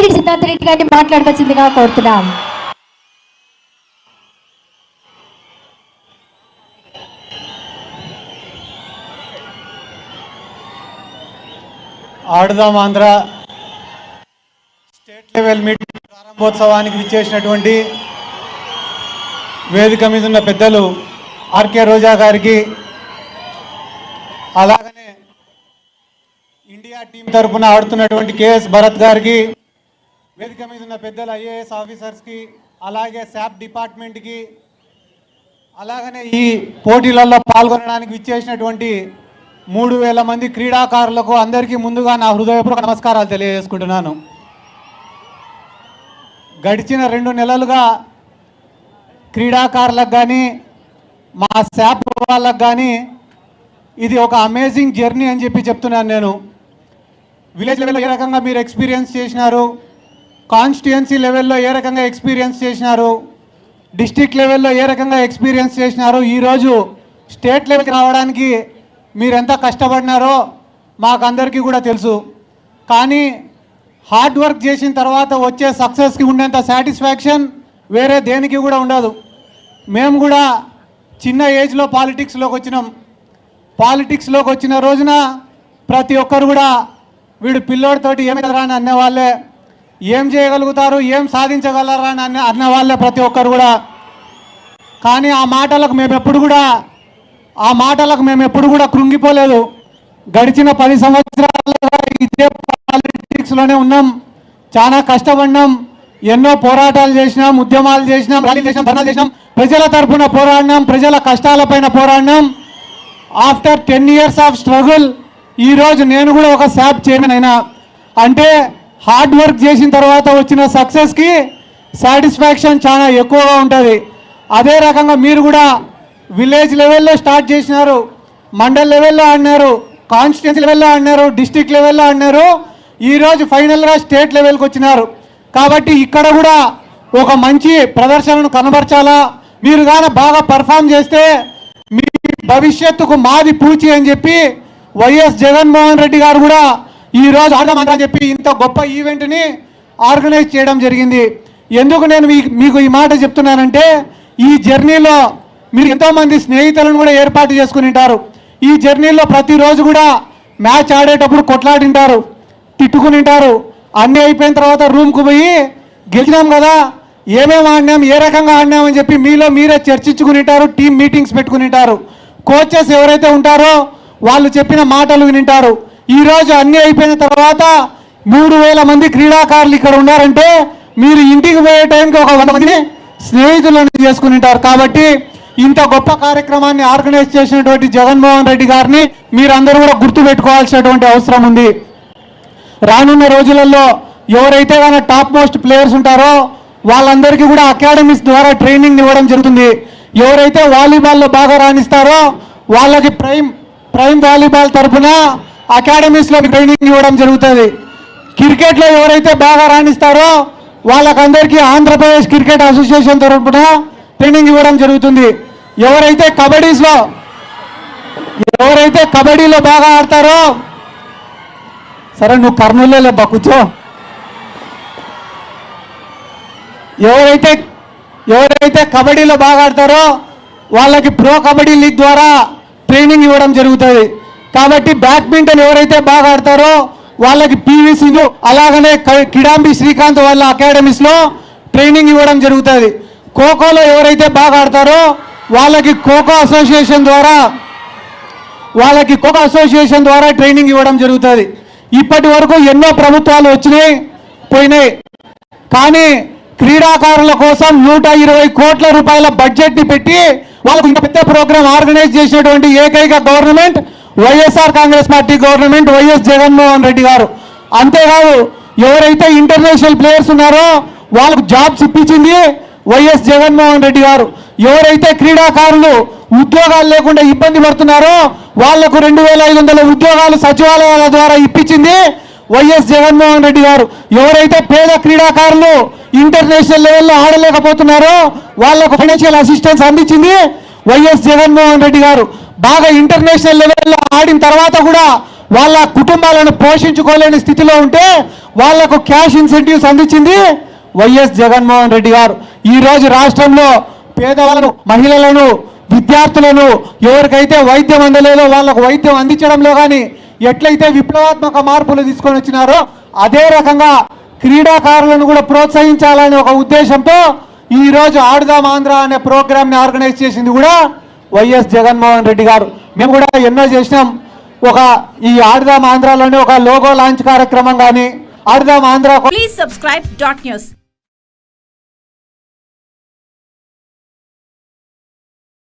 పైడి సిద్ధార్థ రెడ్డి గారిని మాట్లాడవలసిందిగా కోరుతున్నాం. Aadudam Andhra. State level meet ప్రారంభోత్సవానికి విచ్చేసినటువంటి వేదిక మీద ఉన్న పెద్దలు ఆర్కే రోజా గారికి అలాగనే ఇండియా టీం తరఫున ఆడుతున్నటువంటి కేఎస్ భరత్ గారికి వేదిక మీద ఉన్న పెద్దల ఐఏఎస్ ఆఫీసర్స్కి అలాగే శాప్ డిపార్ట్మెంట్కి అలాగనే ఈ పోటీలలో పాల్గొనడానికి విచ్చేసినటువంటి మూడు వేల మంది క్రీడాకారులకు అందరికీ ముందుగా నా హృదయపూర్వక నమస్కారాలు తెలియజేసుకుంటున్నాను. గడిచిన రెండు నెలలుగా క్రీడాకారులకు కానీ మా శాప్ వాళ్ళకు కానీ ఇది ఒక అమేజింగ్ జర్నీ అని చెప్పి చెప్తున్నాను నేను. విలేజ్ లెవెల్లో ఏ రకంగా మీరు ఎక్స్పీరియన్స్ చేసినారు? కాన్స్టిట్యుయెన్సీ లెవెల్లో ఏ రకంగా ఎక్స్పీరియన్స్ చేసినారు? డిస్టిక్ లెవెల్లో ఏ రకంగా ఎక్స్పీరియన్స్ చేసినారు? ఈరోజు స్టేట్ లెవెల్కి రావడానికి మీరు ఎంత కష్టపడినారో మాకందరికీ కూడా తెలుసు. కానీ హార్డ్ వర్క్ చేసిన తర్వాత వచ్చే సక్సెస్కి ఉండేంత సాటిస్ఫాక్షన్ వేరే దేనికి కూడా ఉండదు. మేము కూడా చిన్న ఏజ్లో పాలిటిక్స్లోకి వచ్చినాం. పాలిటిక్స్లోకి వచ్చిన రోజున ప్రతి ఒక్కరు కూడా వీడు పిల్లోడితోటి ఏమి ఏమిరా అని అనేవాళ్ళే ఏం చేయగలుగుతారు? ఏం సాధించగలరా? అని అన్న అన్న వాళ్ళే ప్రతి ఒక్కరు కూడా. కానీ ఆ మాటలకు మేము ఎప్పుడు కూడా ఆ మాటలకు మేము ఎప్పుడు కూడా కృంగిపోలేదు. గడిచిన పది సంవత్సరాలుగా ఇదే పాలిటిక్స్లోనే ఉన్నాం. చాలా కష్టపడినాం. ఎన్నో పోరాటాలు చేసినాం ఉద్యమాలు చేసినాం ర్యాలీ చేసినాం ధర్నాలు చేసినాం. ప్రజల తరఫున పోరాడినాం ప్రజల కష్టాలపైన పోరాడినాం. After ten years of struggle ఈరోజు నేను కూడా ఒక శాప్ చైర్మన్ అయినా. అంటే హార్డ్ వర్క్ చేసిన తర్వాత వచ్చిన సక్సెస్కి సాటిస్ఫాక్షన్ చాలా ఎక్కువగా ఉంటుంది. అదే రకంగా మీరు కూడా విలేజ్ లెవెల్లో స్టార్ట్ చేసినారు మండల్ లెవెల్లో ఆడినారు కాన్స్టిట్యున్సీ లెవెల్లో ఆడినారు డిస్టిక్ లెవెల్లో ఆడినారు ఈరోజు ఫైనల్గా స్టేట్ లెవెల్కి వచ్చినారు. కాబట్టి ఇక్కడ కూడా ఒక మంచి ప్రదర్శనను కనబరచాలా? మీరు కానీ బాగా పర్ఫామ్ చేస్తే మీ భవిష్యత్తుకు మాది పూచి అని చెప్పి వైఎస్ జగన్మోహన్ రెడ్డి గారు కూడా ఈ రోజు అని చెప్పి ఇంత గొప్ప ఈవెంట్ని ఆర్గనైజ్ చేయడం జరిగింది. ఎందుకు నేను మీకు ఈ మాట చెప్తున్నానంటే ఈ జర్నీలో మీరు ఎంతోమంది స్నేహితులను కూడా ఏర్పాటు చేసుకుని ఉంటారు. ఈ జర్నీలో ప్రతిరోజు కూడా మ్యాచ్ ఆడేటప్పుడు కొట్లాడింటారు తిట్టుకుని ఉంటారు. అన్నీ అయిపోయిన తర్వాత రూమ్కు పోయి గెలిచినాం కదా ఏమేమి ఆడినాం ఏ రకంగా ఆడినామని చెప్పి మీలో మీరే చర్చించుకునింటారు టీం మీటింగ్స్ పెట్టుకుని ఉంటారు. కోచెస్ ఎవరైతే ఉంటారో వాళ్ళు చెప్పిన మాటలు వినింటారు ఈరోజు అన్నీ అయిపోయిన తర్వాత మూడు వేల మంది క్రీడాకారులు ఇక్కడ ఉన్నారంటే మీరు ఇంటికి పోయే టైంకి ఒక వంద మందిని స్నేహితులను చేసుకుని ఉంటారు. కాబట్టి ఇంత గొప్ప కార్యక్రమాన్ని ఆర్గనైజ్ చేసినటువంటి జగన్మోహన్ రెడ్డి గారిని మీరందరూ కూడా గుర్తుపెట్టుకోవాల్సినటువంటి అవసరం ఉంది. రానున్న రోజులలో ఎవరైతే కానీ టాప్ మోస్ట్ ప్లేయర్స్ ఉంటారో వాళ్ళందరికీ కూడా అకాడమీస్ ద్వారా ట్రైనింగ్ ఇవ్వడం జరుగుతుంది. ఎవరైతే వాలీబాల్లో బాగా రాణిస్తారో వాళ్ళకి ప్రైమ్ ప్రైమ్ వాలీబాల్ తరఫున అకాడమీస్లో ట్రైనింగ్ ఇవ్వడం జరుగుతుంది. క్రికెట్లో ఎవరైతే బాగా రాణిస్తారో వాళ్ళకందరికీ ఆంధ్రప్రదేశ్ క్రికెట్ అసోసియేషన్ తరఫున ట్రైనింగ్ ఇవ్వడం జరుగుతుంది. ఎవరైతే కబడ్డీస్లో ఎవరైతే కబడ్డీలో బాగా ఆడతారో సరే నువ్వు కర్నూలులో బకుచో ఎవరైతే ఎవరైతే కబడ్డీలో బాగా ఆడతారో వాళ్ళకి ప్రో కబడ్డీ లీగ్ ద్వారా ట్రైనింగ్ ఇవ్వడం జరుగుతుంది. కాబట్టి బ్యాడ్మింటన్ ఎవరైతే బాగా ఆడతారో వాళ్ళకి పివి సింధు అలాగనే కిడాంబి శ్రీకాంత్ వాళ్ళ అకాడమీస్లో ట్రైనింగ్ ఇవ్వడం జరుగుతుంది. ఖోఖోలో ఎవరైతే బాగా ఆడతారో వాళ్ళకి ఖోఖో అసోసియేషన్ ద్వారా వాళ్ళకి ఖోఖో అసోసియేషన్ ద్వారా ట్రైనింగ్ ఇవ్వడం జరుగుతుంది. ఇప్పటి వరకు ఎన్నో ప్రభుత్వాలు వచ్చినాయి పోయినాయి. కానీ క్రీడాకారుల కోసం నూట ఇరవై కోట్ల రూపాయల బడ్జెట్ని పెట్టి వాళ్ళకు ఇంత పెద్ద ప్రోగ్రామ్ ఆర్గనైజ్ చేసినటువంటి ఏకైక government YSR Congress party government YS Jaganmohan Reddy garu. అంతేకాదు ఎవరైతే ఇంటర్నేషనల్ ప్లేయర్స్ ఉన్నారో వాళ్ళకు జాబ్స్ ఇప్పించింది వైఎస్ జగన్మోహన్ రెడ్డి గారు. ఎవరైతే క్రీడాకారులు ఉద్యోగాలు లేకుండా ఇబ్బంది పడుతున్నారో వాళ్ళకు రెండు వేల ఐదు వందల ఉద్యోగాలు సచివాలయాల ద్వారా ఇప్పించింది వైఎస్ జగన్మోహన్ రెడ్డి గారు. ఎవరైతే పేద క్రీడాకారులు ఇంటర్నేషనల్ లెవెల్లో ఆడలేకపోతున్నారో వాళ్ళకు ఫైనాన్షియల్ అసిస్టెన్స్ అందించింది వైఎస్ జగన్మోహన్ రెడ్డి గారు. బాగా ఇంటర్నేషనల్ లెవెల్లో ఆడిన తర్వాత కూడా వాళ్ళ కుటుంబాలను పోషించుకోలేని స్థితిలో ఉంటే వాళ్ళకు క్యాష్ ఇన్సెంటివ్స్ అందించింది వైఎస్ జగన్మోహన్ రెడ్డి గారు. ఈ రోజు రాష్ట్రంలో పేదవాళ్ళను మహిళలను విద్యార్థులను ఎవరికైతే వైద్యం అందలేదో వాళ్ళకు వైద్యం అందించడంలో కానీ ఎట్లయితే విప్లవాత్మక మార్పులు తీసుకొని వచ్చినారో అదే రకంగా క్రీడాకారులను కూడా ప్రోత్సహించాలనే ఒక ఉద్దేశంతో ఈరోజు ఆడుదాం ఆంధ్ర అనే ప్రోగ్రామ్ని ఆర్గనైజ్ చేసింది కూడా వైఎస్ జగన్మోహన్ రెడ్డి గారు మేము కూడా ఎన్నో చేసినాం ఒక ఈ ఆడుదాం ఆంధ్రాలోనే ఒక లోగో లాంచ్ కార్యక్రమం కానీ Aadudam Andhra Please subscribe dot news.